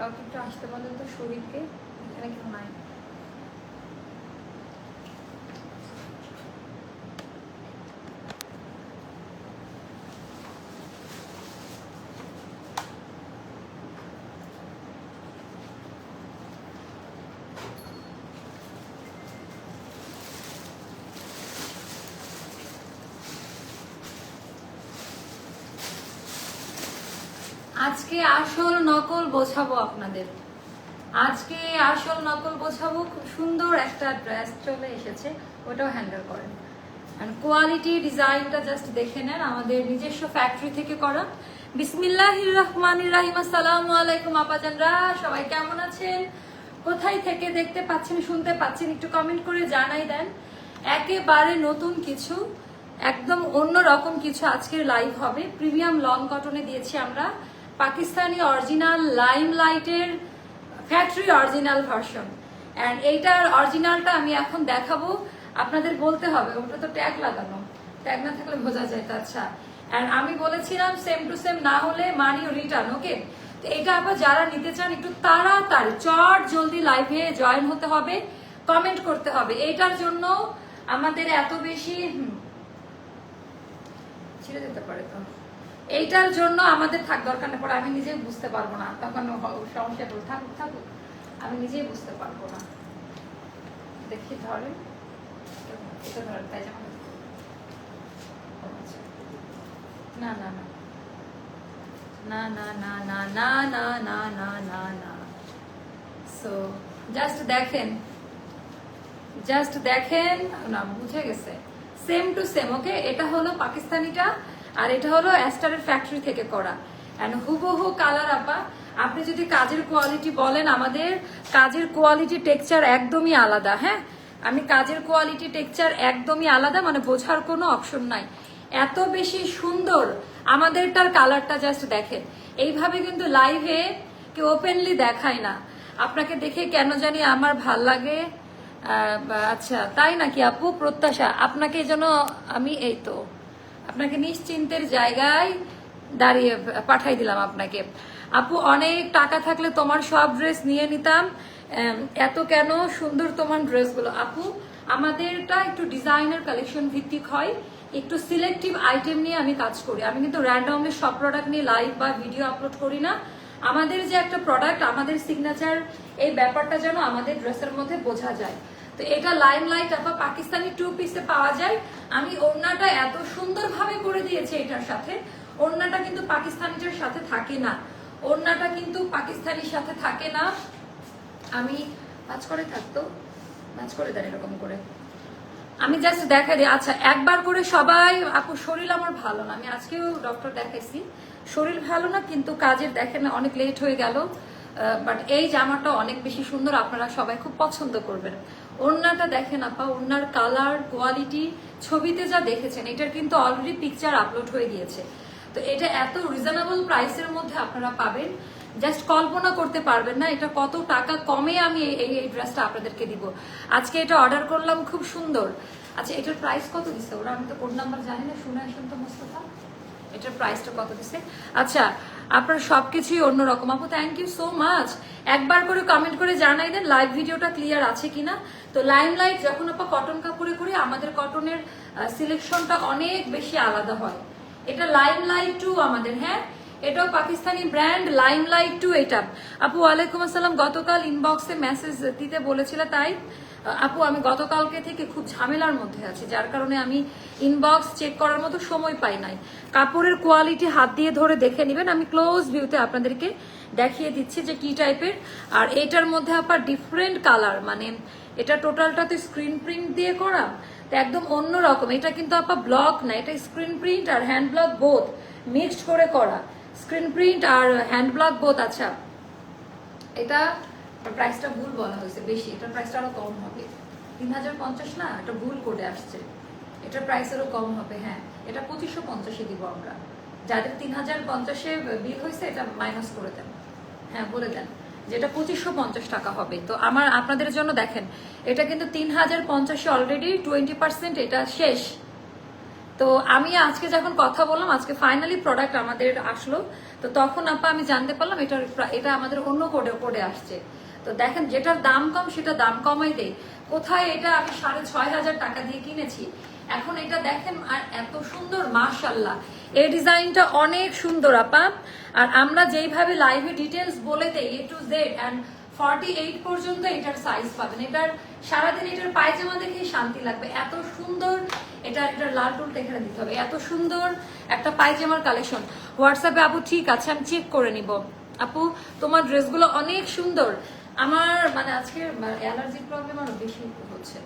কাউকে একটু আসতে বলেন তো শরীরকে এখানে কেউ নাই। আজকে আসল নকল বোঝাবো আপনাদের। আজকে আসল নকল বোঝাবো খুব সুন্দর একটা ড্রেস চলে এসেছে, ওটাও হ্যান্ডেল করেন। কোয়ালিটি ডিজাইনটা জাস্ট দেখে নেন, আমাদের নিজস্ব ফ্যাক্টরি থেকে করা। বিসমিল্লাহ রহমান রাহিম, আসসালামু আলাইকুম আপাজানরা, সবাই কেমন আছেন? কোথায় থেকে দেখতে পাচ্ছেন, শুনতে পাচ্ছেন, একটু কমেন্ট করে জানাই দেন। একেবারে নতুন কিছু, একদম অন্য রকম কিছু আজকের লাইভ হবে। প্রিমিয়াম লং কটনে দিয়েছি আমরা। পাকিস্তানি অরিজিনাল লাইম লাইটের ফ্যাক্টরি অরিজিনাল ভার্সন অ্যান্ড এইটার অরিজিনালটা আমি এখন দেখাবো। আপনাদের বলতে হবে, ওটা তো ট্যাগ লাগানো। ট্যাগ না থাকলে বোঝা যায় আচ্ছা। অ্যান্ড আমি বলেছিলাম সেম টু সেম না হলে মানি রিটার্ন ওকে তো এটা আবার যারা নিতে চান, একটু তাড়াতাড়ি, চট জলদি লাইভে জয়েন হতে হবে কমেন্ট করতে হবে। এইটার জন্য আমাদের এত বেশি ছিঁড়ে যেতে পারে তো। এইটার জন্য আমাদের থাক দরকার নেই, পরে আমি নিজেই বুঝতে পারব না। তখন সমস্যা পড়ে থাকুক থাকুক, আমি নিজেই বুঝতে পারব না। দেখি ধরেন তাই যেমন। না না না। না না না না না না না না না না। সো জাস্ট দেখেন জাস্ট দেখেন, না, বুঝে গেছে। সেম টু সেম ওকে এটা হলো পাকিস্তানিটা আর এটা হলো অ্যাস্টারের ফ্যাক্টরি থেকে করা। অ্যান্ড হুবহু, কালার আপা আপনি যদি কাজের কোয়ালিটি বলেন, আমাদের কাজের কোয়ালিটি টেক্সচার একদমই আলাদা হ্যাঁ? আমি কাজের কোয়ালিটি টেক্সচার একদমই আলাদা মানে বোঝার কোনো অপশন নাই। এত বেশি সুন্দর আমাদেরটার কালারটা জাস্ট দেখেন। এইভাবে কিন্তু লাইভে কেউ ওপেনলি দেখায় না। আপনাকে দেখে কেন জানি আমার ভালো লাগে। আচ্ছা তাই নাকি আপু? প্রত্যাশা, আপনাকে যেন আমি এই তো আপনাকে নিশ্চিন্তের জায়গায় দাঁড়িয়ে পাঠাই দিলাম আপনাকে। আপু, অনেক টাকা থাকলে তোমার সব ড্রেস নিয়ে নিতাম। এত কেন সুন্দর তোমার ড্রেসগুলো আপু, আমাদেরটা একটু ডিজাইনার কালেকশন ভিত্তিক হয়। একটু সিলেক্টিভ আইটেম নিয়ে আমি কাজ করি। আমি কিন্তু র্যান্ডমলি সব প্রোডাক্ট নিয়ে লাইভ বা ভিডিও আপলোড করি না। আমাদের যে একটা প্রোডাক্ট আমাদের সিগনেচার এই ব্যাপারটা যেন আমাদের ড্রেসের মধ্যে বোঝা যায়। তো এটা লাইম লাইট অথবা পাকিস্তানি টু পিসে পাওয়া যায়। আমি ওড়নাটা এত সুন্দরভাবে করে দিয়েছি এটার সাথে। ওড়নাটা কিন্তু পাকিস্তানিটার সাথে থাকে না। ওড়নাটা কিন্তু পাকিস্তানির সাথে থাকে না। আমি মাছ করে থাকতো মাছ করে দেন এরকম করে। আমি জাস্ট দেখা দিই। আচ্ছা একবার করে সবাই, আপু, শরীর আমার ভালো না। আমি আজকেও ডক্টর দেখাইছি। শরীর ভালো না, কিন্তু কাজের দেখেন অনেক লেট হয়ে গেল। বাট এই জামাটা অনেক বেশি সুন্দর। আপনারা সবাই খুব পছন্দ করবেন। ওড়নাটা দেখেন আপা, ওড়নার কালার কোয়ালিটি ছবিতে যা দেখেছেন, এটার কিন্তু অলরেডি পিকচার আপলোড হয়ে গিয়েছে। তো এটা এত রিজনেবল প্রাইসের মধ্যে আপনারা পাবেন জাস্ট কল্পনা করতে পারবেন না এটা কত টাকা কমে আমি এই- এই ড্রেসটা আপনাদেরকে দিব। আজকে এটা অর্ডার করলাম, খুব সুন্দর। আচ্ছা এটার প্রাইস কত দিছে? ওরা আমি তো কোড নাম্বার জানি না, শুনে আসেন তো, মোস্তফা। এটার প্রাইসটা কত দিছে? আচ্ছা আপনার সবকিছুই অন্যরকম। আপু থ্যাংক ইউ সো মাচ একবার করে কমেন্ট করে জানাই দেন লাইভ ভিডিওটা ক্লিয়ার আছে কিনা। তো লাইম লাইট যখন আপা কটন কাপড়ে করি, আমাদের কটনের সিলেকশনটা অনেক বেশি আলাদা হয়। এটা লাইম লাইট টু আমাদের হ্যাঁ? এটাও Pakistani brand lime light to এটা। আপু, ওয়ালাইকুম আসসালাম। গতকাল ইনবক্সে মেসেজ দিতে বলেছিল, তাই? আপু, আমি গতকালকে থেকে খুব ঝামেলার মধ্যে আছি, যার কারণে আমি ইনবক্স চেক করার মতো সময় পাই নাই। কাপড়ের কোয়ালিটি হাত দিয়ে ধরে দেখে নেবেন, আমি ক্লোজ ভিউতে আপনাদেরকে দেখিয়ে দিচ্ছি যে কি টাইপের আর এটার মধ্যে আবার ডিফারেন্ট কালার মানে এটা টোটালটাতে স্ক্রিন প্রিন্ট দিয়ে করা, তো একদম অন্য রকম। এটা কিন্তু আপা ব্লক না, এটা স্ক্রিন প্রিন্ট আর হ্যান্ড ব্লক বোথ মিক্সড করে করা। স্ক্রিন প্রিন্ট আর হ্যান্ড ব্লক বোথ আচ্ছা। এটা প্রাইসটা ভুল বলা হয়েছে, বেশি। এটার প্রাইসটা আরও কম হবে। তিন হাজার পঞ্চাশ না এটা ভুল করে আসছে। এটার প্রাইস আরও কম হবে হ্যাঁ। এটা পঁচিশশো পঞ্চাশে দিব আমরা। যাদের তিন হাজার পঞ্চাশে বিল হয়েছে, এটা মাইনাস করে দেন। হ্যাঁ বলে দেন যেটা পঁচিশশো পঞ্চাশ টাকা হবে। তো আমার, আপনাদের জন্য দেখেন, এটা কিন্তু তিন হাজার পঞ্চাশে অলরেডি টোয়েন্টি পার্সেন্ট এটা শেষ। তো আমি আজকে যখন কথা বললাম, আজকে ফাইনালি প্রোডাক্ট আমাদের আসলো। তো তখন আপা আমি জানতে পারলাম এটা এটা আমাদের অন্য কোডে কোডে আসছে। তো দেখেন যেটার দাম কম, সেটা দাম কমাই দেয় কোথায় এটা আমি সাড়ে ছয় হাজার টাকা দিয়ে কিনেছি? এখন এটা দেখেন, আর এত সুন্দর মাশাল্লাহ এই ডিজাইনটা অনেক সুন্দর, আপা। আর আমরা যেইভাবে লাইভে ডিটেলস বলে দেই A to Z and forty eight পর্যন্ত এটার সাইজ পাবেন। এটার সারাদিন এটার পায়জামা দেখেই শান্তি লাগবে। এত সুন্দর, এটা এটার লাল টুলটা এখানে দিতে হবে। এত সুন্দর একটা পায়জামার কালেকশন হোয়াটসঅ্যাপে আপু, ঠিক আছে, আমি চেক করে নিব। আপু, তোমার ড্রেসগুলো অনেক সুন্দর। আমার মানে আজকে অ্যালার্জির প্রবলেম আরও বেশি হচ্ছে।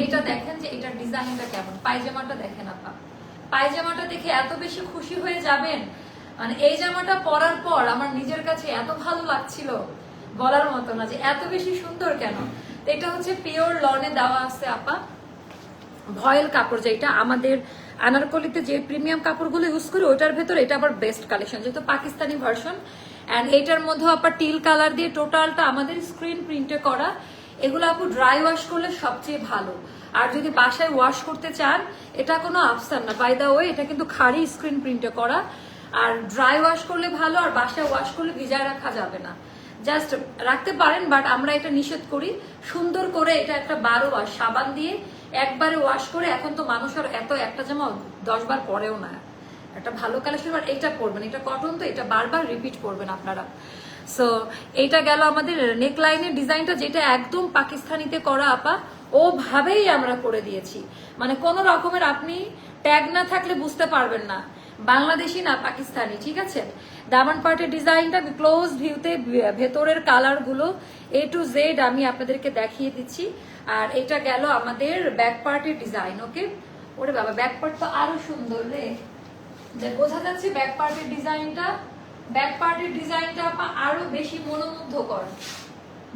এইটা দেখেন যে এটার ডিজাইনটা কেমন। পায়জামাটা দেখেন আপা। পায়জামাটা দেখে এত বেশি খুশি হয়ে যাবেন। মানে এই জামাটা পরার পর আমার নিজের কাছে এত ভালো লাগছিল বলার মতো না যে এত বেশি সুন্দর কেন? এটা হচ্ছে পিওর লনে দেওয়া আছে আপা। ভয়েল কাপড় যেটা আমাদের আনারকলিতে যে প্রিমিয়াম কাপড়গুলো ইউজ করি ওটার ভেতর এটা আবার বেস্ট কালেকশন যেহেতু পাকিস্তানি ভার্সন অ্যান্ড এটার মধ্যে আবার টিল কালার দিয়ে টোটালটা আমাদের স্ক্রিন প্রিন্টে করা। এগুলো আপু ড্রাই ওয়াশ করলে সবচেয়ে ভালো। আর যদি বাসায় ওয়াশ করতে চান, এটা কোনো আফসান না। বাই দা ওয়ে এটা কিন্তু খাড়ি স্ক্রিন প্রিন্টে করা। আর ড্রাই ওয়াশ করলে ভালো, আর বাসায় ওয়াশ করলে ভিজায় রাখা যাবে না। জাস্ট রাখতে পারেন বাট আমরা এটা নিষেধ করি। সুন্দর করে এটা একটা বারো ওয়াশ সাবান দিয়ে একবারে ওয়াশ করে, এখন তো মানুষ আর এত একটা জামা দশ বার পরেও না। একটা ভালো কালেকশন আর এটা পরবেন, এটা কটন তো, এটা বারবার রিপিট করবেন আপনারা। সো এইটা গেল আমাদের নেক লাইনের ডিজাইনটা যেটা একদম পাকিস্তানিতে করা আপা, ওভাবেই আমরা করে দিয়েছি। মানে কোন রকমের আপনি ট্যাগ না থাকলে বুঝতে পারবেন না। বাংলাদেশি না, পাকিস্তানি, ঠিক আছে? দামান পার্টের ডিজাইনটা ক্লোজ ভিউতে ভেতরের কালারগুলো এ টু জেড আমি আপনাদেরকে দেখিয়ে দিচ্ছি। আর এটা গেল আমাদের ব্যাক পার্টের ডিজাইন ওকে ওরে বাবা ব্যাক পার্ট তো আরও সুন্দর রে। যে বোঝা যাচ্ছে ব্যাক পার্টের ডিজাইনটা ব্যাক পার্টের ডিজাইনটা আরও বেশি মনোমুগ্ধকর।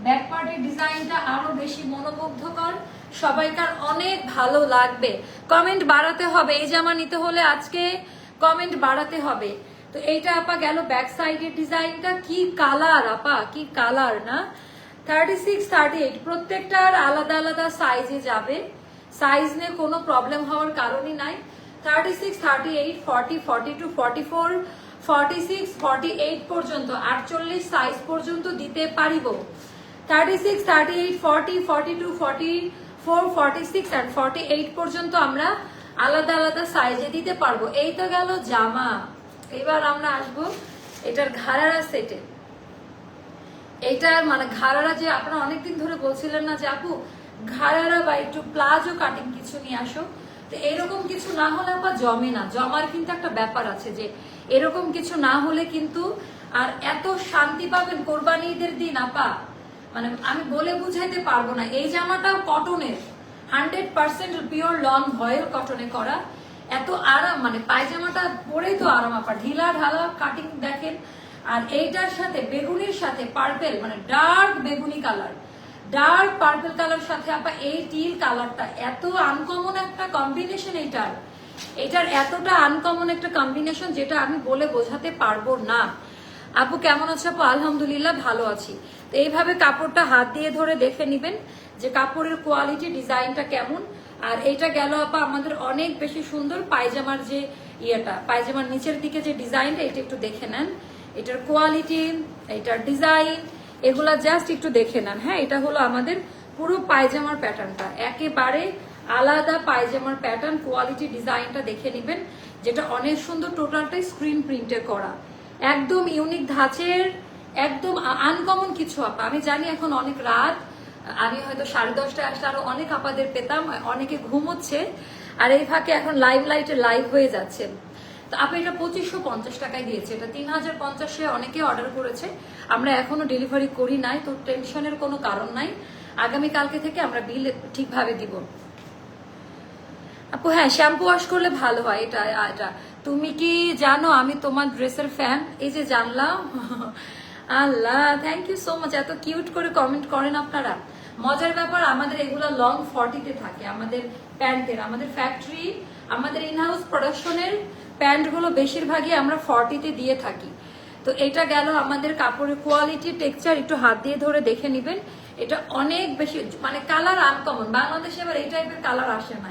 ব্যাক পার্টের ডিজাইনটা আরও বেশি মনোমুগ্ধকর। সবাইকার অনেক ভালো লাগবে। কমেন্ট বাড়াতে হবে। এই জামা নিতে হলে আজকে কমেন্ট বাড়াতে হবে। তো এইটা আপা গেল ব্যাক সাইডের ডিজাইনটা। কি কালার আপা? কি কালার না? থার্টি সিক্স থার্টি এইট প্রত্যেকটার আলাদা আলাদা সাইজে যাবে। সাইজ নিয়ে কোনো প্রবলেম হওয়ার কারণই নাই। Thirty six thirty eight forty forty two forty four forty six forty eight পর্যন্ত আটচল্লিশ সাইজ পর্যন্ত দিতে পারিব পর্যন্ত আমরা আলাদা আলাদা সাইজে দিতে পারব। এই তো গেল জামা। এবার আমরা আসব এটার ঘাড়ারা সেটে এইটার মানে ঘাড়ারা যে আপনারা অনেকদিন ধরে বলছিলেন না যে আপু, ঘাড়ারা বা একটু প্লাজো কাটিং কিছু নিয়ে আসো। তো এরকম কিছু না হলে আপা জমে না। জমার কিন্তু একটা ব্যাপার আছে যে, এরকম কিছু না হলে কিন্তু আর এত শান্তি পাবেন কোরবানি ঈদের দিন, আপা। মানে আমি বলে বুঝাইতে পারব না। এই জামাটাও কটনের। Hundred percent pure lawn voile কটনে করা। এত আরাম মানে পায়জামাটা পরেই তো আরাম, আপা। ঢিলা ঢালা কাটিং দেখেন। আর এইটার সাথে, বেগুনির সাথে পার্পেল মানে ডার্ক বেগুনি কালার ডার্ক পার্পল কালার সাথে আপা, এই টিল কালারটা এত আনকমন একটা কম্বিনেশন এইটার। এটার এতটা আনকমন একটা কম্বিনেশন যেটা আমি বলে বোঝাতে পারব না। আপু, কেমন আছে আপু? আলহামদুলিল্লাহ ভালো আছি। তো এইভাবে কাপড়টা হাত দিয়ে ধরে দেখে নিবেন যে কাপড়ের কোয়ালিটি ডিজাইনটা কেমন। আর এটা গেল আপা, আমাদের অনেক বেশি সুন্দর পায়জামার যে ইয়েটা, পায়জামার নিচের দিকে যে ডিজাইনটা এটা একটু দেখে নেন। এটার কোয়ালিটি এটার ডিজাইন এগুলা জাস্ট একটু দেখে নেন। হ্যাঁ এটা হলো আমাদের পুরো পায়জামার প্যাটার্নটা একেবারে আলাদা পায়জামার প্যাটার্ন কোয়ালিটি ডিজাইনটা দেখে নেবেন, যেটা অনেক সুন্দর টোটালটাই স্ক্রিন প্রিন্টে করা। একদম ইউনিক ধাঁচের, একদম আনকমন কিছু আপা আমি জানি এখন অনেক রাত, আমি হয়তো সাড়ে দশটায় আসলে আরও অনেক আপাদের পেতাম, অনেকে ঘুমোচ্ছে, আর এই ফাঁকে এখন লাইভ লাইটে লাইভ হয়ে যাচ্ছে। তো আপনি এটা পঁচিশশো পঞ্চাশ টাকায় দিয়েছে। এটা তিন হাজার পঞ্চাশে অনেকে অর্ডার করেছে। আমরা এখনও ডেলিভারি করি নাই, তো টেনশনের কোনো কারণ নাই। আগামী কালকে থেকে আমরা বিল ঠিকভাবে দিব। আপু হ্যাঁ শ্যাম্পু ওয়াশ করলে ভালো হয়, এটা এটা। তুমি কি জানো, আমি তোমার ড্রেসের ফ্যান এই যে জানলাম। আল্লাহ থ্যাংক ইউ সো মাচ এত কিউট করে কমেন্ট করেন আপনারা। মজার ব্যাপার, আমাদের এগুলো লং ফর্টিতে থাকে। আমাদের প্যান্টের, আমাদের ফ্যাক্টরি আমাদের ইনহাউস প্রোডাকশনের প্যান্টগুলো বেশিরভাগই আমরা ফর্টিতে দিয়ে থাকি। তো এটা গেল আমাদের কাপড়ের কোয়ালিটি টেক্সচার একটু হাত দিয়ে ধরে দেখে নেবেন। এটা অনেক বেশি মানে কালার আনকমন বাংলাদেশে এবার এই টাইপের কালার আসে না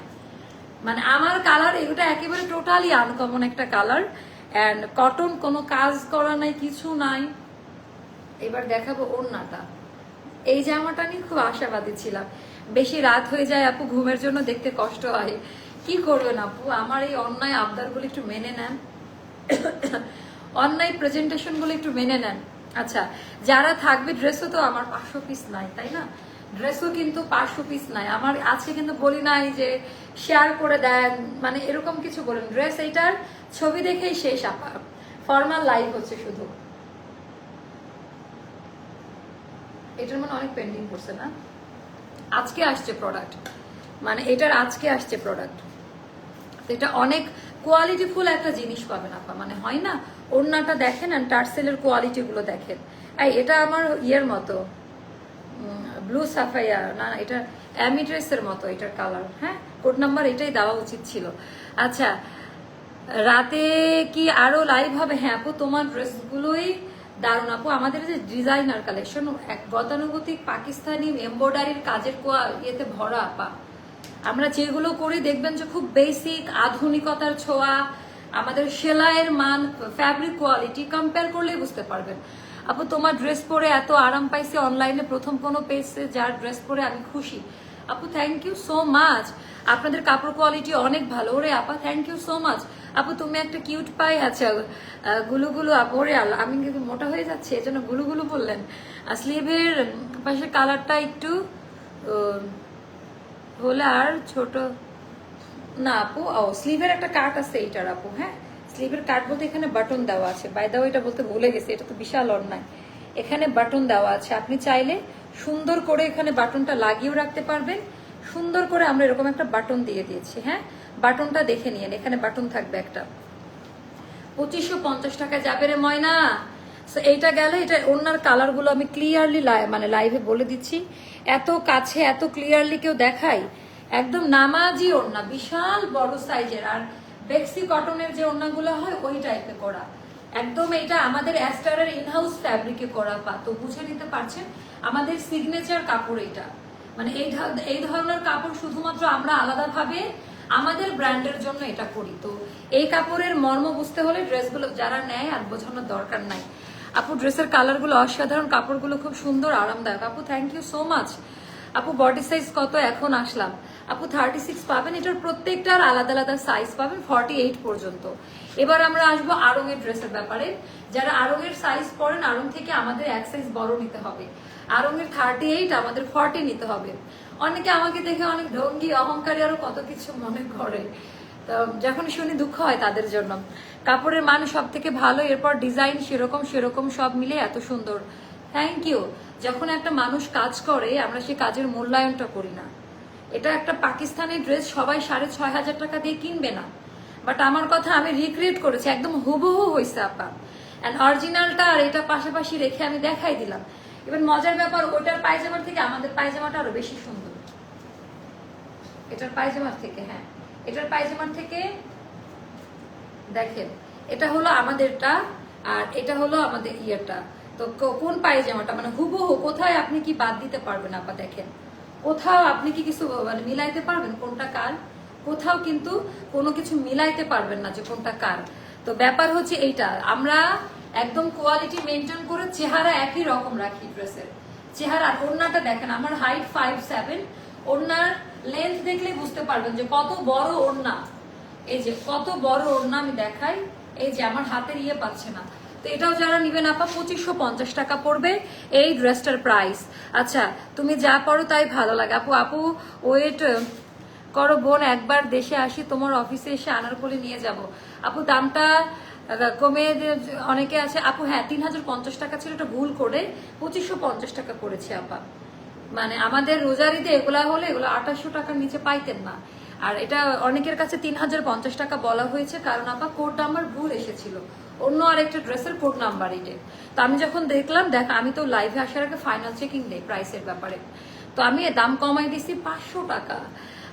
মানে আমার কালার এগুলো একেবারে টোটালি আনকমন একটা কালার অ্যান্ড কটন কোনো কাজ করা নাই, কিছু নাই। এবার দেখাবো ওর ওড়নাটা। এই জামাটা নিয়ে খুব আশাবাদী ছিলাম। বেশি রাত হয়ে যায় আপু, ঘুমের জন্য দেখতে কষ্ট হয়। কি করবেন আপু? আমার এই অন্যায় আবদারগুলো একটু মেনে নেন। অন্যায় প্রেজেন্টেশনগুলো একটু মেনে নেন। আচ্ছা যারা থাকবে ড্রেসও তো আমার পাঁচশো পিস নাই, তাই না? ড্রেসও কিন্তু পাঁচশো পিস নাই। আমার আজকে কিন্তু বলি নাই যে শেয়ার করে দেন মানে এরকম কিছু বলেন। ড্রেস এইটার ছবি দেখেই শেষ, আপা। ফর্মাল লাইভ হচ্ছে শুধু। এটার মানে অনেক পেন্ডিং করছে না? আজকে আসছে প্রোডাক্ট মানে এটার আজকে আসছে প্রোডাক্ট এটা অনেক কোয়ালিটিফুল একটা জিনিস পাবেন আপা। মানে হয় না ওড়নাটা দেখেন আর টার্সেলের কোয়ালিটি গুলো দেখেন। এই এটা আমার ইয়ের মতো। ব্লু সাফাইয়া না না, এটা অ্যামিড্রেসের মতো এটার কালার হ্যাঁ কোড নাম্বার এটাই দেওয়া উচিত ছিল। আচ্ছা রাতে কি আরও লাইভ হবে? হ্যাঁ আপু তোমার ড্রেসগুলোই দারুণ আপু, আমাদের যে ডিজাইনার কালেকশন এক গতানুগতিক পাকিস্তানি এমব্রয়ডারির কাজের কোয়া ইয়েতে ভরা আপা। আমরা যেগুলো করি দেখবেন যে খুব বেসিক আধুনিকতার ছোঁয়া, আমাদের সেলাইয়ের মান ফ্যাব্রিক কোয়ালিটি কম্পেয়ার করলেই বুঝতে পারবেন। আপু, তোমার ড্রেস পরে এত আরাম পাইছি অনলাইনে প্রথম কোনো পেজে যার ড্রেস পরে আমি খুশি। আপু থ্যাংক ইউ সো মাচ আপনাদের কাপড় কোয়ালিটি অনেক ভালো ওরে আপা থ্যাংক ইউ সো মাচ আপু, তুমি একটা কিউট পাই আচ্ছা গুলু গুলু আপু, ওরে আল্লাহ, আমি কিন্তু মোটা হয়ে যাচ্ছে, এজন্য গুলু বললেন। আর স্লিভের পাশে কালারটা একটু হলে আর ছোট। না আপু, ও, স্লিভের একটা কাট আছে এইটার আপু হ্যাঁ? স্লিভের কাট বলতে এখানে বাটন দেওয়া আছে। বাই দাও এটা বলতে ভুলে গেছে, এটা তো বিশাল অন্যায়। এখানে বাটন দেওয়া আছে। আপনি চাইলে সুন্দর করে এখানে বাটনটা লাগিয়েও রাখতে পারবেন। সুন্দর করে আমরা এরকম একটা বাটন দিয়ে দিয়েছি হ্যাঁ? বাটনটা দেখে নিয়েন, এখানে বাটন থাকবে একটা। পঁচিশশো পঞ্চাশ টাকা যাবে রে ময়না। এইটা গেল এটা ওনার কালারগুলো আমি ক্লিয়ারলি মানে লাইভে বলে দিচ্ছি। এত কাছে, এত ক্লিয়ারলি কেউ দেখাই একদম নামাজি ওড়না, বিশাল বড় সাইজের। আর বেক্সি কটনের যে ওড়নাগুলো হয়, ওই টাইপে করা। একদম এটা আমাদের অ্যাস্টারের ইনহাউস ফ্যাব্রিকে করা পা, তো বুঝে নিতে পারছেন? আমাদের সিগনেচার কাপড় এটা মানে এই এই ধরনের কাপড় শুধুমাত্র আমরা আলাদাভাবে আমাদের ব্র্যান্ডের জন্য এটা করি। তো এই কাপড়ের মর্ম বুঝতে হলে ড্রেসগুলো যারা নেয় আর বোঝানোর দরকার নাই। আপু, ড্রেসের কালারগুলো অসাধারণ, কাপড়গুলো খুব সুন্দর, আরামদায়ক। আপু থ্যাংক ইউ সো মাচ আপু বডি সাইজ কত এখন আসলাম? আপু থার্টি সিক্স পাবেন, এটার প্রত্যেকটার আলাদা আলাদা সাইজ পাবেন ফর্টি এইট পর্যন্ত। এবার আমরা আসব আরঙের ড্রেসের ব্যাপারে। যারা আরঙের সাইজ পড়েন আরং থেকে আমাদের এক সাইজ বড় নিতে হবে। আরঙের থার্টি এইট আমাদের ফর্টি নিতে হবে। অনেকে আমাকে দেখে অনেক ঢঙ্গি অহংকারী আরও কত কিছু মনে করে। যখন শুনি দুঃখ হয় তাদের জন্য। কাপড়ের মান সব থেকে ভালো, এরপর ডিজাইন সেরকম সেরকম সব মিলে এত সুন্দর। থ্যাংক ইউ যখন একটা মানুষ কাজ করে, আমরা সেই কাজের মূল্যায়নটা করি না। এটা একটা পাকিস্তানের ড্রেস, সবাই সাড়ে ছয় হাজার টাকা দিয়ে কিনবে না। বাট আমার কথা আমি রিক্রিয়েট করেছি, একদম হুবহু হয়েছে আপা। অ্যান্ড অরিজিনালটা আর এটা পাশাপাশি রেখে আমি দেখাই দিলাম। এবার মজার ব্যাপার ওটার পায়জামার থেকে আমাদের পায়জামাটা আরও বেশি সুন্দর। এটার পায়জামার থেকে হ্যাঁ। এটার পায়জামার থেকে, দেখেন, এটা হলো আমাদেরটা আর এটা হলো আমাদের ইয়েটা তো কোন পায়জামাটা? মানে হুবহু কোথায় আপনি কি বাদ দিতে পারবেন আপা, দেখেন। কোথাও আপনি কি কিছু মানে মিলাইতে পারবেন কোনটা কার? কোথাও কিন্তু কোনো কিছু মিলাইতে পারবেন না যে কোনটা কার। তো ব্যাপার হচ্ছে এইটা, আমরা একদম কোয়ালিটি মেনটেন করে চেহারা একই রকম রাখি ড্রেসের চেহারা ওড়নাটা দেখেন, আমার হাইট ফাইভ সেভেন ওড়নার লেন্থ দেখলে বুঝতে পারবেন যে কত বড় ওড়না। এই যে কত বড় ওড়না আমি দেখাই, এই যে আমার হাতের ইয়ে পাচ্ছে না। তো এটাও যারা নিবেন আপা, পঁচিশশো পঞ্চাশ টাকা পড়বে এই ড্রেসটার প্রাইস আচ্ছা তুমি যা পড়ো তাই ভালো লাগে। আপু আপু ওয়েট করো বোন, একবার দেশে আসি, তোমার অফিসে এসে আনারকলি নিয়ে যাব। আপু, দামটা কমে অনেকে আছে, আপু হ্যাঁ তিন হাজার পঞ্চাশ টাকা ছিল, এটা ভুল করে পঁচিশশো পঞ্চাশ টাকা করেছে, আপা। মানে আমাদের রোজারিতে এগুলা হলে এগুলো আঠাশশো টাকার নিচে পাইতেন না। আর এটা অনেকের কাছে তিন হাজার পঞ্চাশ টাকা বলা হয়েছে, কারণ আপা কোড নাম্বার ভুল এসেছিল। অন্য আরেকটা ড্রেসের কোড নাম্বার এটা। তো আমি যখন দেখলাম, দেখ, আমি তো লাইভে আসার আগে ফাইনাল চেকিং দেই প্রাইসের ব্যাপারে। তো আমি দাম কমাই দিছি পাঁচশো টাকা।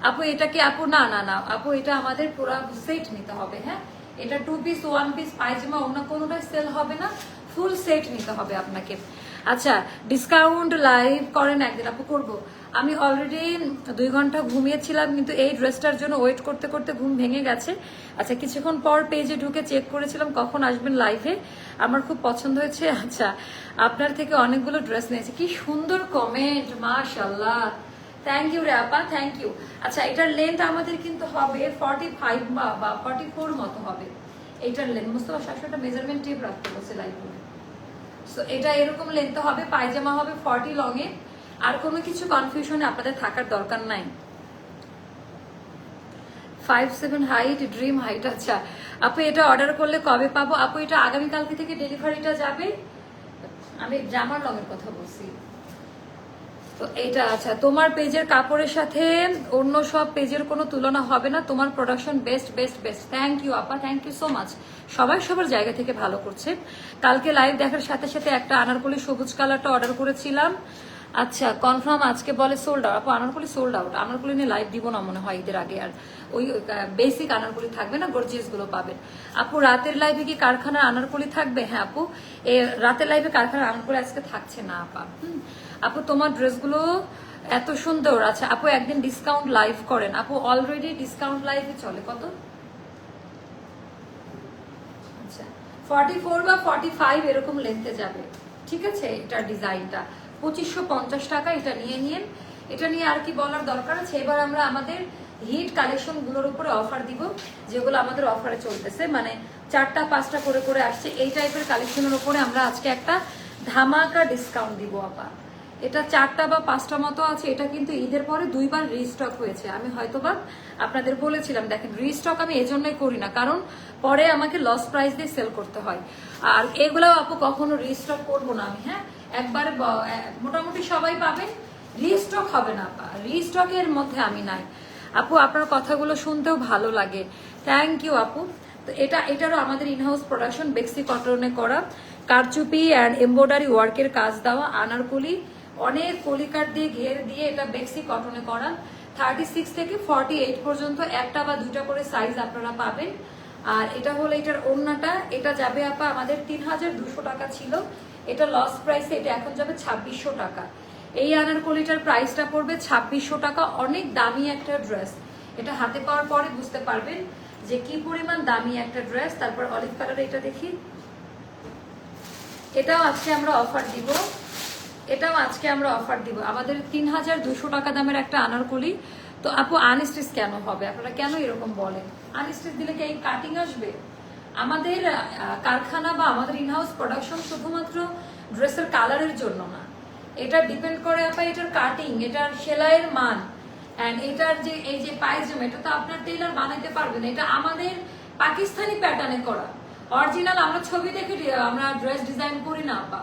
আপু, এটা কি, আপু, না না না, আপু, এটা আমাদের পুরো সেট নিতে হবে হ্যাঁ? এটা two piece one piece pyjama অন্য কোনোটাই সেল হবে না। ফুল সেট নিতে হবে আপনাকে। আচ্ছা ডিসকাউন্ট লাইভ করেন একদিন, আপু, করব। আমি অলরেডি দুই ঘণ্টা ঘুমিয়েছিলাম, কিন্তু এই ড্রেসটার জন্য ওয়েট করতে করতে ঘুম ভেঙে গেছে। আচ্ছা কিছুক্ষণ পর পেজে ঢুকে চেক করেছিলাম, কখন আসবেন লাইভে আমার খুব পছন্দ হয়েছে। আচ্ছা আপনার থেকে অনেকগুলো ড্রেস নিয়েছি। কি সুন্দর কমেন্ট মাশাল্লাহ থ্যাংক ইউ রে আপা থ্যাংক ইউ আচ্ছা এটার লেন্থ আমাদের কিন্তু হবে ফর্টি ফাইভ বা ফর্টি ফোর মতো হবে। এইটার লেন্থ মুস্তফা শাশুড়িটা মেজারমেন্ট টেপ রাখতে বলছে লাইভে সো এটা এরকম লেন্থ হবে, পায়জামা হবে ফর্টি লং এ, আর কোনো কিছু কনফিউশনে আপনাদের থাকার দরকার নাই। Five seven height dream height আচ্ছা। আপু, এটা অর্ডার করলে কবে পাবো? আপু, এটা আগামীকালকে থেকে ডেলিভারিটা যাবে? আমি জামার লঙের কথা বলছি। তো এটা আচ্ছা তোমার পেজের কাপড়ের সাথে অন্য সব পেজের কোনো তুলনা হবে না, তোমার production best best best thank you আপা থ্যাংক ইউ সো মাচ সবাই সবার জায়গা থেকে ভালো করছে। কালকে লাইভ দেখার সাথে সাথে একটা আনারকলি সবুজ কালারটা অর্ডার করেছিলাম। আচ্ছা কনফার্ম আজকে বলে সোল্ড আউট আপু, আনারকলি সোল্ড আউট আনারকলি নিয়ে লাইভ দিব না মনে হয় ঈদের আগে, আর ওই বেসিক আনারকলি থাকবে না গুলো পাবেন। আপু, রাতের লাইভে কি কারখানার আনারকলি থাকবে? হ্যাঁ আপু। এ, রাতের লাইভে কারখানার আনারকলি আজকে থাকছে না, আপা। হুম। আপু, তোমার ড্রেসগুলো এত সুন্দর। আচ্ছা আপু, একদিন ডিসকাউন্ট লাইভ করেন। আপু অলরেডি ডিসকাউন্ট লাইভে চলে। কত? আচ্ছা ফর্টি ফোর বা ফর্টি ফাইভ এরকম লেন্থে যাবে। ঠিক আছে? এটার ডিজাইনটা পঁচিশশো পঞ্চাশ টাকা এটা নিয়ে নিন। এটা নিয়ে আর কি বলার দরকার আছে? এবার আমরা আমাদের হিট কালেকশনগুলোর উপরে অফার দিব, যেগুলো আমাদের অফারে চলতেছে। মানে চারটা, পাঁচটা করে করে আসছে। এই টাইপের কালেকশনের উপরে আমরা আজকে একটা ধামাকা ডিসকাউন্ট দিব, আপা। এটা চারটা বা পাঁচটা মতো আছে, এটা কিন্তু ঈদের পরে দুইবার রিস্টক হয়েছে। আমি হয়তোবা আপনাদের বলেছিলাম, দেখেন রিস্টক আমি এজন্যই করি না, কারণ পরে আমাকে লস প্রাইস দিয়ে সেল করতে হয়। আর এগুলাও আপু কখনো রিস্টক করব না আমি হ্যাঁ? একবার মোটামুটি সবাই পাবেন রিস্টক হবে না আপা রিস্টকের মধ্যে আমি নাই। আপু, আপনার কথাগুলো শুনতেও ভালো লাগে। থ্যাংক ইউ আপু। তো এটা, এটারও আমাদের ইনহাউস প্রোডাকশন বেক্সি কটনে করা। কারচুপি অ্যান্ড এমব্রয়ডারি ওয়ার্কের কাজ দেওয়া, আনারকলি অনেক কলিকার দিয়ে ঘের দিয়ে এটা বেক্সি কটনে করা। থার্টি সিক্স থেকে ফর্টি এইট পর্যন্ত একটা বা দুইটা করে সাইজ আপনারা পাবেন। আর এটা হলো এটার ওড়নাটা। এটা যাবে আপা আমাদের তিন হাজার দুশো টাকা ছিল। এটা লস প্রাইসে এটা এখন যাবে ছাব্বিশশো টাকা। এই আনারকলিটার প্রাইসটা পড়বে ছাব্বিশশো টাকা। অনেক দামি একটা ড্রেস এটা হাতে পাওয়ার পরে বুঝতে পারবেন যে কি পরিমাণ দামি একটা ড্রেস তারপর অলিভ কালার এটা দেখি। এটাও আজকে আমরা অফার দিব। এটাও আজকে আমরা অফার দিব। আমাদের তিন হাজার দুশো টাকা দামের একটা আনারকলি। তো আপু আনস্টিচ কেন হবে? আপনারা কেন এরকম বলেন? আনস্টিচ দিলে কি কাটিং আসবে? আমাদের কারখানা বা আমাদের ইনহাউস প্রোডাকশন শুধুমাত্র ড্রেসের কালারের জন্য না। এটা ডিপেন্ড করে আপা, এটার কাটিং এটার সেলাইয়ের মান। অ্যান্ড এটার যে, এই যে পায়জামা এটা তো আপনার টেলার বানাইতে পারবেন এটা আমাদের পাকিস্তানি প্যাটার্নে করা। অরিজিনাল আমরা ছবি দেখে, আমরা ড্রেস ডিজাইন করি না আপা।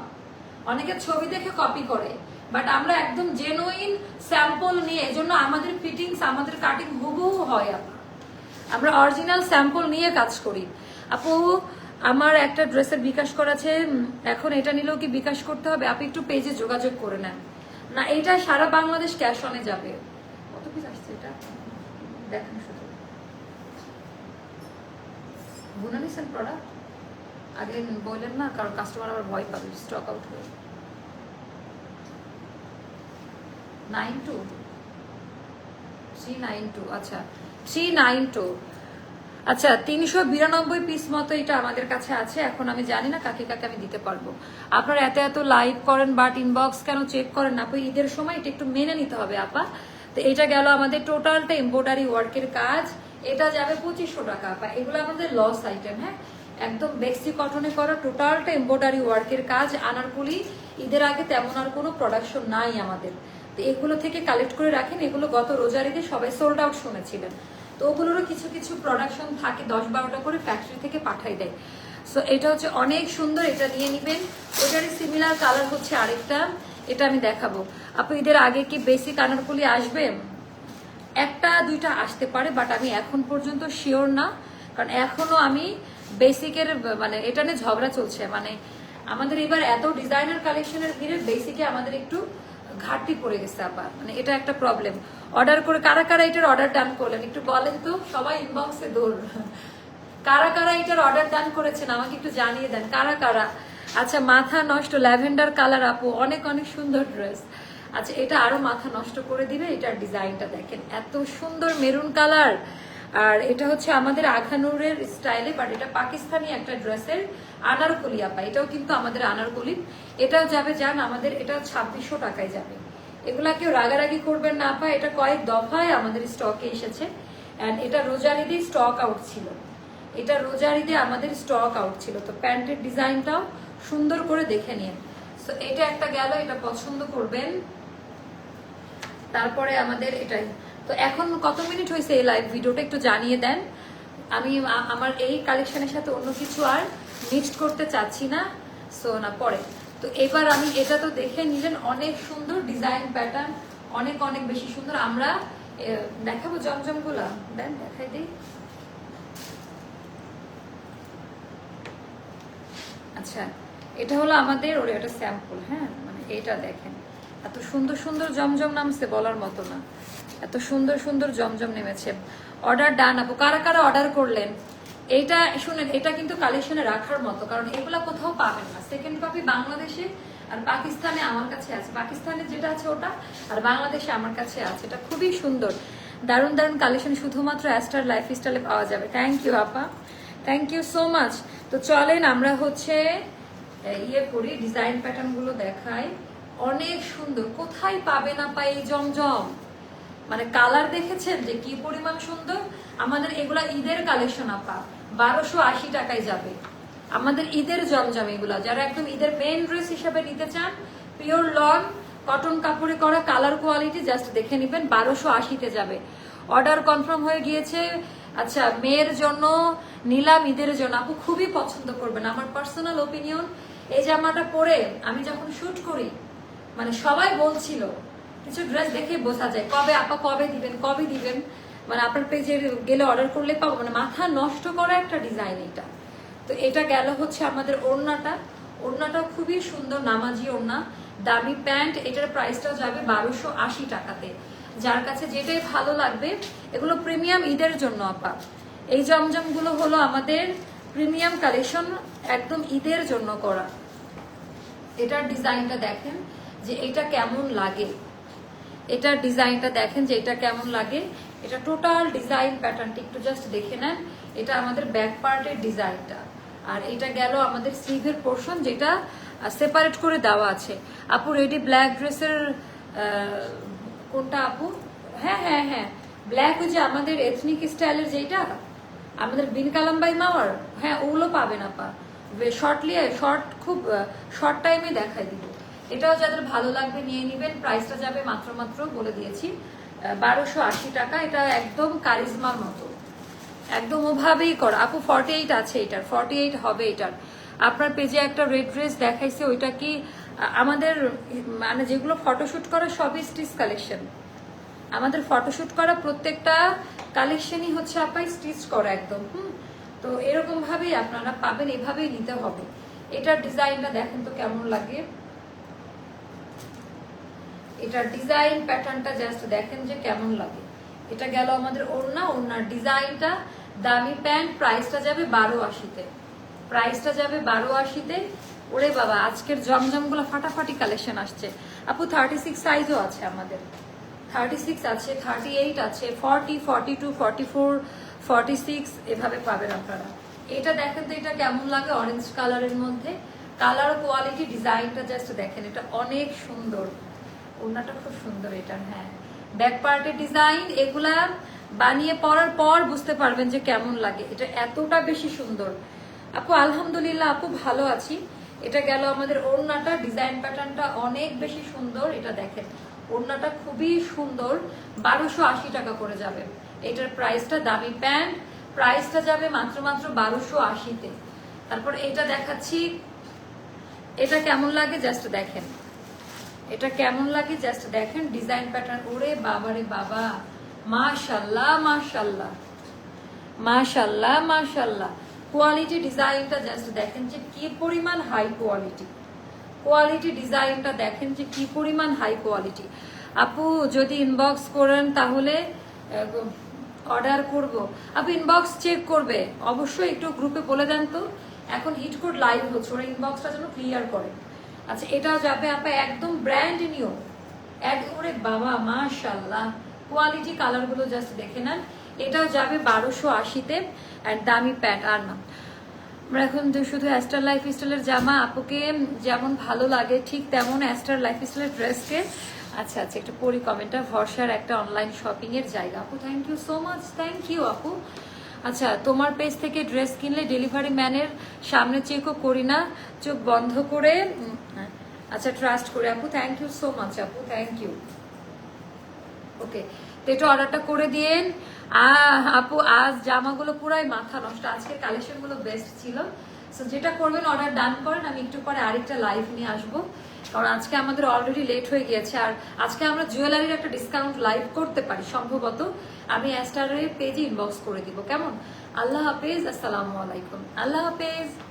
অনেকে ছবি দেখে কপি করে বাট আমরা একদম জেনুইন স্যাম্পল নিয়ে, এজন্য আমাদের ফিটিংস আমাদের কাটিং হুবহু হয় আপা আমরা অরিজিনাল স্যাম্পল নিয়ে কাজ করি। আপু, আমার একটা ড্রেসের বিকাশ করা আছে এখন এটা নিলেও কি বিকাশ করতে হবে? আপনি একটু পেজে যোগাযোগ করে নেন। না, এটা সারা বাংলাদেশ ক্যাশ অনে যাবে। কত পিস আসছে এটা? দেখেন শুধু। প্রোডাক্ট আগে বললেন না, কারণ কাস্টমার আবার ভয় পাবে স্টক আউট হয়ে nine two three nine two আচ্ছা। থ্রি নাইন টু আচ্ছা তিনশো বিরানব্বই পিস মতো এটা আমাদের কাছে আছে, এখন আমি জানি না কাকে কাকে আমি দিতে পারব। আপনারা এত এত লাইভ করেন বাট ইনবক্স কেন চেক করেন আপু, ঈদের সময় এটা একটু মেনে নিতে হবে, আপা। তো এটা গেল আমাদের টোটালটা এম্ব্রয়ডারি ওয়ার্কের কাজ। এটা যাবে পঁচিশশো টাকা, আপা। এগুলো আমাদের লস আইটেম হ্যাঁ? একদম বেক্সি কটনে করা টোটালটা এম্ব্রয়ডারি ওয়ার্কের কাজ। আনারকুলি, ঈদের আগে তেমন আর কোনো প্রোডাকশন নাই আমাদের। তো এগুলো থেকে কালেক্ট করে রাখেন। এগুলো গত রোজারিতে সবাই সোল্ড আউট শুনেছিলেন। তো ওগুলোরও কিছু কিছু প্রোডাকশন থাকে, দশ বারোটা করে ফ্যাক্টরি থেকে পাঠাই দেয়। সো এটা হচ্ছে অনেক সুন্দর, এটা নিয়ে নিবেন। ওটারই সিমিলার কালার হচ্ছে আরেকটা। এটা আমি দেখাবো। আপু, ঈদের আগে কি বেসিক আনারকুলি আসবে? একটা, দুইটা আসতে পারে বাট আমি এখন পর্যন্ত শিওর না। কারণ এখনও আমি বেসিকের মানে এটা নিয়ে ঝগড়া চলছে। মানে আমাদের এবার এত ডিজাইনার কালেকশনের ভিড়ে বেসিকে আমাদের একটু ঘাটতি পড়ে গেছে আবার। মানে এটা একটা প্রবলেম অর্ডার করে, কারা কারা এটার অর্ডার ডান করলেন? একটু বলেন তো, সবাই ইনবক্সে দৌড়। কারা কারা এটার অর্ডার ডান করেছেন? আমাকে একটু জানিয়ে দেন, কারা কারা? আচ্ছা মাথা নষ্ট, ল্যাভেন্ডার কালার আপু, অনেক অনেক সুন্দর ড্রেস আচ্ছা এটা আরও মাথা নষ্ট করে দিবে, এটার ডিজাইনটা দেখেন। এত সুন্দর মেরুন কালার আর এটা হচ্ছে আমাদের আখানুরের স্টাইলে বাট এটা পাকিস্তানি একটা ড্রেসের আনারকলি আপা এটাও কিন্তু আমাদের আনারকলি। এটাও যাবে যান আমাদের এটা ছাব্বিশশো টাকায় যাবে। এগুলা কেউ রাগারাগি করবেন না আপা এটা কয়েক দফায় আমাদের স্টকে এসেছে। অ্যান্ড এটা রোজারিদি স্টক আউট ছিল। এটা রোজারিতে আমাদের স্টক আউট ছিল। তো প্যান্টের ডিজাইনটাও সুন্দর করে দেখে নিন। সো এটা একটা গেল, এটা পছন্দ করবেন। তারপরে আমাদের এটাই। তো এখন কত মিনিট হয়েছে এই লাইভ ভিডিওটা একটু জানিয়ে দেন। আমি আমার এই কালেকশনের সাথে অন্য কিছু আর মিক্সড করতে চাচ্ছি না। সো না, পরে। তো এবার আমি এটা তো দেখে নিলেন, অনেক সুন্দর ডিজাইন প্যাটার্ন অনেক অনেক বেশি সুন্দর। আমরা দেখাবো জমজমগুলা। দেন, দেখাই দিই। আচ্ছা এটা হলো আমাদের, ওর একটা স্যাম্পল হ্যাঁ? মানে এটা দেখেন। এত সুন্দর সুন্দর জমজম নামছে বলার মতো না। এত সুন্দর সুন্দর জমজম নেমেছে। অর্ডার ডান আপু। কারা কারা অর্ডার করলেন? এইটা শুনেন, এটা কিন্তু কালেকশনে রাখার মতো, কারণ এগুলা কোথাও পাবেন না। সেকেন্ড কপি বাংলাদেশে আর পাকিস্তানে আমার কাছে আছে। পাকিস্তানে যেটা আছে ওটা, আর বাংলাদেশে আমার কাছে আছে। এটা খুবই সুন্দর। দারুণ দারুণ কালেকশন শুধুমাত্র অ্যাস্টার লাইফ স্টাইলে পাওয়া যাবে। থ্যাংক ইউ আপা। থ্যাংক ইউ সো মাচ তো চলেন, আমরা হচ্ছে ইয়ে করি ডিজাইন প্যাটার্নগুলো দেখাই। অনেক সুন্দর। কোথায় পাবে না পাই জমজম? মানে কালার দেখেছেন যে কি পরিমাণ সুন্দর? আমাদের এগুলা ঈদের কালেকশন আপা। বারোশো আশি টাকায় যাবে। আমাদের ঈদের জমজম এগুলা। যারা একদম ঈদের মেন ড্রেস হিসাবে নিতে চান পিওর লন কটন কাপড়ে করা কালার কোয়ালিটি জাস্ট দেখে নেবেন, বারোশো আশিতে যাবে। অর্ডার কনফার্ম হয়ে গিয়েছে। আচ্ছা মেয়ের জন্য, নিলাম ঈদের জন্য। আপু, খুবই পছন্দ করবেন। আমার পার্সোনাল ওপিনিয়ন এই জামাটা পরে আমি যখন শুট করি মানে সবাই বলছিল কিছু ড্রেস দেখে বোঝা যায়। কবে আপা কবে দিবেন কবে দিবেন? মানে আপনার পেজে গেলে অর্ডার করলে পাবো। মানে মাথা নষ্ট করা একটা ডিজাইন এটা। তো এটা গেল হচ্ছে আমাদের ওড়নাটা। ওড়নাটা খুবই সুন্দর, নামাজি ওড়না। দামি প্যান্ট, এটার প্রাইসটাও যাবে বারোশো আশি টাকাতে। যার কাছে যেটাই ভালো লাগবে, এগুলো প্রিমিয়াম ঈদের জন্য আপা। এই জমজমগুলো হলো আমাদের প্রিমিয়াম কালেকশন একদম ঈদের জন্য করা। এটার ডিজাইনটা দেখেন যে এটা কেমন লাগে। এটার ডিজাইনটা দেখেন যে এটা কেমন লাগে। এটা টোটাল ডিজাইন প্যাটার্নটা একটু জাস্ট দেখে নেন। এটা আমাদের ব্যাক পার্টের ডিজাইনটা। আর এটা গেল আমাদের স্লিভের পোর্শন যেটা সেপারেট করে দেওয়া আছে। আপু রেডি ব্ল্যাক ড্রেসের কোনটা আপু? হ্যাঁ হ্যাঁ হ্যাঁ। ব্ল্যাক যে আমাদের এথনিক স্টাইলের যেটা আমাদের বিন কালাম্বাই মাওয়ার হ্যাঁ ওগুলো পাবেন আপা। শর্টলি শর্ট খুব শর্ট টাইমে দেখাই দিব। এটাও যাদের ভালো লাগবে নিয়ে নেবেন। প্রাইসটা যাবে মাত্র মাত্র বলে দিয়েছি বারোশো আশি টাকা। এটা একদম কারিজমার মতো। একদম ওভাবেই করা। আপু ফর্টি এইট আছে এটার। ফর্টি এইট হবে এটার। আপনার পেজে একটা রেড ড্রেস দেখাইছে, ওইটা কি আমাদের মানে যেগুলো ফটোশুট করা সবই স্টিচ কালেকশন আমাদের ফটোশুট করা প্রত্যেকটা কালেকশনই হচ্ছে আপাই স্টিচ করা একদম, হুম? তো এরকম ভাবেই আপনারা পাবেন, এভাবেই নিতে হবে। এটার ডিজাইনটা দেখেন তো কেমন লাগে। এটার ডিজাইন প্যাটার্নটা জাস্ট দেখেন যে কেমন লাগে। এটা গেল আমাদের ওড়না, ওড়নার ডিজাইনটা দামি প্যান্ট প্রাইসটা যাবে বারো আশিতে। প্রাইসটা যাবে বারো আশিতে। ওরে বাবা, আজকের জমজমগুলো ফাটাফাটি কালেকশন আসছে। আপু থার্টি সিক্স সাইজও আছে আমাদের। থার্টি সিক্স আছে থার্টি এইট আছে forty forty two forty four forty six এভাবে পাবেন আপনারা। এটা দেখেন তো এটা কেমন লাগে অরেঞ্জ কালারের মধ্যে। কালার কোয়ালিটি ডিজাইনটা জাস্ট দেখেন, এটা অনেক সুন্দর। ওড়নাটা খুব সুন্দর এটা হ্যাঁ। ব্যাক পার্টের ডিজাইন এগুলা বানিয়ে পরার পর বুঝতে পারবেন যে কেমন লাগে। এটা এতটা বেশি সুন্দর। আপু, আলহামদুলিল্লাহ আপু ভালো আছি। এটা গেল আমাদের ওড়নাটা ডিজাইন প্যাটার্নটা অনেক বেশি সুন্দর। এটা দেখেন, ওড়নাটা খুবই সুন্দর। বারোশো আশি টাকা করে যাবে। এটার প্রাইসটা দামি প্যান্ট প্রাইসটা যাবে মাত্র মাত্র বারোশো আশিতে। তারপর এটা দেখাচ্ছি। এটা কেমন লাগে? জাস্ট দেখেন। এটা কেমন লাগে? জাস্ট দেখেন ডিজাইন প্যাটার্ন ওরে বাবা রে বাবা। মাশাল্লাহ মাশাল্লাহ। মাশাল্লাহ মাশাল্লাহ। কোয়ালিটি ডিজাইনটা জাস্ট দেখেন যে কি পরিমাণ হাই কোয়ালিটি কোয়ালিটি ডিজাইনটা দেখেন যে কি পরিমাণ হাই কোয়ালিটি আপু, যদি ইনবক্স করেন তাহলে অর্ডার করব। আপু ইনবক্স চেক করবে। অবশ্যই একটু গ্রুপে বলে দেন তো। এখন হিট কোড লাইভ হচ্ছে। ওরা ইনবক্সটা যেন ক্লিয়ার করে। আচ্ছা এটাও যাবে আপা একদম ব্র্যান্ড নিউ এক বাবা মাশাল্লাহ কোয়ালিটি কালারগুলো জাস্ট দেখে নেন। এটাও যাবে বারোশো আশিতে। অ্যান্ড দামি প্যান্ট আর না। আমরা এখন শুধু অ্যাস্টার লাইফ স্টাইলের জামা। আপুকে যেমন ভালো লাগে, ঠিক তেমন অ্যাস্টার লাইফ স্টাইলের ড্রেসকে আচ্ছা আচ্ছা একটা পরি কমেন্টটা ভরসার একটা অনলাইন শপিংয়ের জায়গা। আপু thank you so much thank you আপু। আচ্ছা তোমার পেজ থেকে ড্রেস কিনলে ডেলিভারি ম্যানের সামনে চেকও করি না। চোখ বন্ধ করে হ্যাঁ। আচ্ছা ট্রাস্ট করে। আপু থ্যাংক ইউ সো মাচ আপু থ্যাংক ইউ ওকে তো এটা অর্ডারটা করে আহ, আপু আজ জামাগুলো পুরাই মাথা নষ্ট। আজকের কালেকশনগুলো বেস্ট ছিল। সো যেটা করবেন অর্ডার ডান করেন। আমি একটু পরে আরেকটা লাইভ নিয়ে আসব। কারণ আজকে আমাদের অলরেডি লেট হয়ে গিয়েছে আর আজকে আমরা জুয়েলারির একটা ডিসকাউন্ট লাইভ করতে পারি সম্ভবত। আমি অ্যাস্টারের পেজে ইনবক্স করে দিব। কেমন? আল্লাহ হাফেজ, আসসালামু আলাইকুম। আল্লাহ হাফেজ।